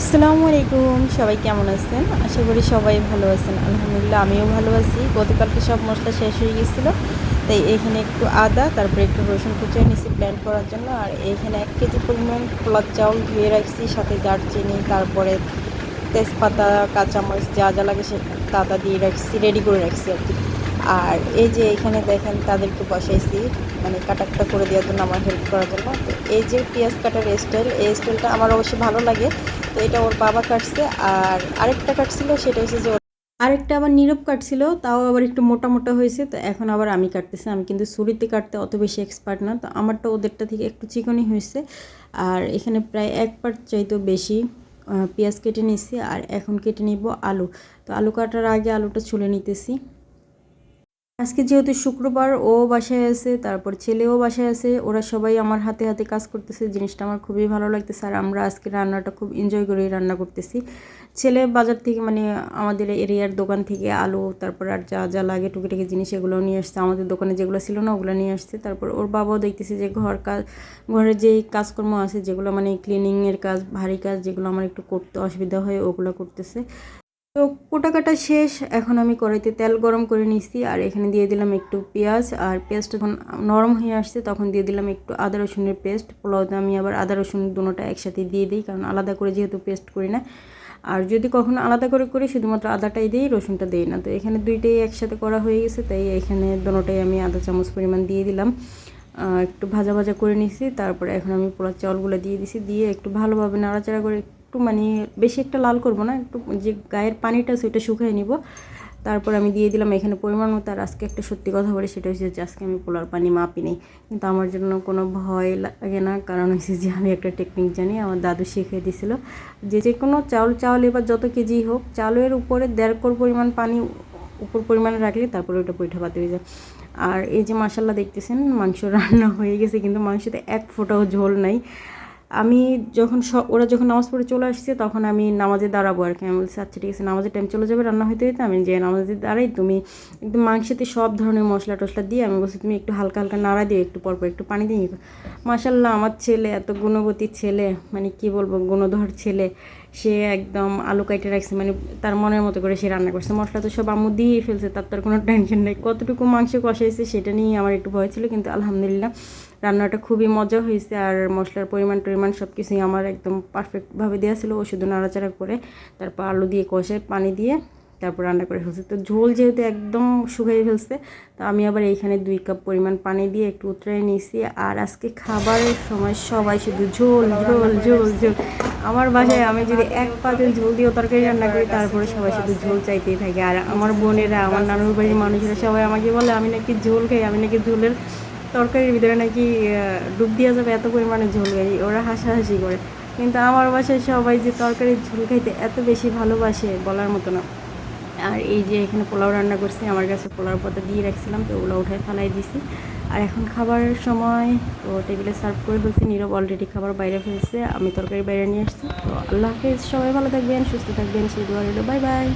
আসসালামু আলাইকুম, সবাই কেমন আছেন? আশা করি সবাই ভালো আছেন। আলহামদুলিল্লাহ, আমিও ভালো আছি। গতকালকে সব মশলা শেষ হয়ে গেছিল। তাই এখানে একটু আদা, তারপরে একটু রসুন কুচিয়ে নিয়েছি ব্ল্যান্ড করার জন্য। আর এইখানে এক কেজি পরিমাণ পোলার চাউল ধুয়ে রাখছি, সাথে দারচিনি, তারপরে তেজপাতা, কাঁচামরিচ যা যা লাগে সে তাতা দিয়ে রাখছি রেডি করে রাখছি আর কি। আর এই যে এখানে দেখেন তাদেরকে বসাইছি মানে কাটাকটা করে দেওয়ার জন্য আমার হেল্প করার জন্য। তো এই যে পেঁয়াজ কাটার স্টাইল এই স্টাইলটা আমার অবশ্যই ভালো লাগে। তো এটা ওর বাবা কাটছে, আর আরেকটা কাটছিল, সেটা হচ্ছে যে আরেকটা আবার নীরব কাটছিল, তাও আবার একটু মোটা মোটা হয়েছে, তো এখন আবার আমি কাটতেছি, আমি কিন্তু ছুরিতে কাটতে অত বেশি এক্সপার্ট না, তো আমারটা ওদেরটা থেকে একটু চিকনই হয়েছে, আর এখানে প্রায় এক পার্ট চাইতেও বেশি পেঁয়াজ কেটে নিয়েছি, আর এখন কেটে নিব আলু, তো আলু কাটার আগে আলুটা ছুলে নিতেছি। আজকে যেহেতু শুক্রবার, ও বাসায় আছে, তারপর ছেলেও বাসায় আছে, ওরা সবাই আমার হাতে হাতে কাজ করতেছে, জিনিসটা আমার খুবই ভালো লাগতেছে, আর আমরা আজকে রান্নাটা খুব এনজয় করে রান্না করতেছি। ছেলে বাজার থেকে মানে আমাদের এরিয়ার দোকান থেকে আলু, তারপর আর যা যা লাগে, টুকিটাকি জিনিস এগুলো নিয়ে আসছে, আমাদের দোকানে যেগুলো ছিল না, ওগুলো নিয়ে আসছে, তারপর ওর বাবাও দেখতেছে যে ঘর কাজ ঘরের যেই কাজকর্ম আছে, যেগুলো মানে ক্লিনিংয়ের কাজ, ভারী কাজ, যেগুলো আমার একটু করতে অসুবিধা হয়, ওগুলো করতেছে। তো কোটা কাটা শেষ, এখন আমি কড়াইতে তেল গরম করে নিচ্ছি আর এখানে দিয়ে দিলাম একটু পেঁয়াজ, আর পেঁয়াজটা যখন নরম হয়ে আসছে তখন দিয়ে দিলাম একটু আদা রসুনের পেস্ট, পোলাওতে আমি আবার আদা রসুন দুটোটা একসাথে দিয়ে দিই, কারণ আলাদা করে যেহেতু পেস্ট করি না। আর যদি কখনো আলাদা করে করি, শুধুমাত্র আদাটাই দিই, রসুনটা দিই না। তো এখানে দুইটাই একসাথে করা হয়ে গেছে, তাই এখানে দুটোটাই আমি আধা চামচ পরিমাণ দিয়ে দিলাম। একটু ভাজা ভাজা করে নিছি, তারপরে এখন আমি পোলার চাউলগুলো দিয়ে দিছি, দিয়ে একটু ভালোভাবে নাড়াচাড়া করে একটু মানে বেশি একটা লাল করব না, একটু যে গায়ের পানিটা সেটা শুকিয়ে নিব। তারপর আমি দিয়ে দিলাম এখানে পরিমাণ মতো, আর আজকে একটা সত্যি কথা বলে, সেটা হচ্ছে যে আজকে আমি পোলার পানি মাপি নেই। কিন্তু আমার জন্য কোনো ভয় লাগে না, কারণ হচ্ছে যে আমি একটা টেকনিক জানি, আমার দাদু শিখিয়ে দিয়েছিল যে যে কোনো চাউল চাউল এবার যত কেজি হোক, চাউলের উপরে দেড় কোর পরিমাণ পানি উপর পরিমাণে রাখলে তারপরে ওটা পিঠা পাতে হয়ে যায়। আর এই যে মাসাল্লাহ দেখতেছেন, মাংস রান্না হয়ে গেছে, কিন্তু মাংসতে এক ফোঁটাও ঝোল নাই। আমি যখন ওরা যখন নামাজ পড়ে চলে আসছে, তখন আমি নামাজে দাঁড়াবো আর কি। আমি বলছি আচ্ছা ঠিক আছে, নামাজের টাইম চলে যাবে, রান্না হইতে হইতে। আমি যে নামাজে দাঁড়াই, তুমি একদম মাংসতে সব ধরনের মশলা টশলা দিয়ে আমি বলছি, তুমি একটু হালকা হালকা নাড়া দিও, একটু পরপর একটু পানি দিয়ে মাসাল্লাহ আমার ছেলে এত গুণবতী ছেলে মানে কি বলব, গুণধর ছেলে। সে একদম আলু কাইটে রাখছে মানে তার মনের মতো করে সে রান্না করছে। মশলা তো সব আম্মু দিয়ে ফেলছে, তার তার কোনো টেনশন নেই। কতটুকু মাংস কষাইছে, সেটা নিয়ে আমার একটু ভয় ছিল, কিন্তু আলহামদুলিল্লাহ রান্নাটা খুবই মজা হয়েছে আর মশলার পরিমাণ টরিমাণ সব কিছুই আমার একদম পারফেক্টভাবে দেওয়া ছিল ও শুধু নাড়াচাড়া করে, তারপর আলু দিয়ে কষে পানি দিয়ে তারপর রান্না করে ফেলছে। তো ঝোল যেহেতু একদম শুকিয়ে ফেলছে, তো আমি আবার এইখানে দুই কাপ পরিমাণ পানি দিয়ে একটু উতরাই নিয়েছি আর আজকে খাবারের সময় সবাই শুধু ঝোল ঝোল ঝোল ঝোল। আমার বাসায় আমি যদি এক পাতিল ঝোল দিয়ে তরকারি রান্না করি, তারপরে সবাই শুধু ঝোল চাইতেই থাকে। আর আমার বোনেরা, আমার নানুর বাড়ির মানুষেরা সবাই আমাকে বলে, আমি নাকি ঝোল খাই, আমি নাকি ঝোলের তরকারির ভিতরে নাকি ডুব দেওয়া যাবে এত পরিমাণে ঝোল খাই ওরা হাসাহাসি করে। কিন্তু আমার বাসায় সবাই যে তরকারির ঝোল খাইতে এত বেশি ভালোবাসে বলার মতো না। আর এই যে এখানে পোলাও রান্না করছি, আমার কাছে পোলাও পাতা দিয়ে রাখছিলাম, তো ওগুলো উঠায় ফেলাই দিছি। আর এখন খাবারের সময়, তো টেবিলে সার্ভ করে ফেলছি, নীরব অলরেডি খাবার বাইরে ফেলছে, আমি তরকারি বাইরে নিয়ে আসছি। তো আল্লাহ হাফিজ, সবাই ভালো থাকবেন, সুস্থ থাকবেন, সেই দোয়া বাই বাই।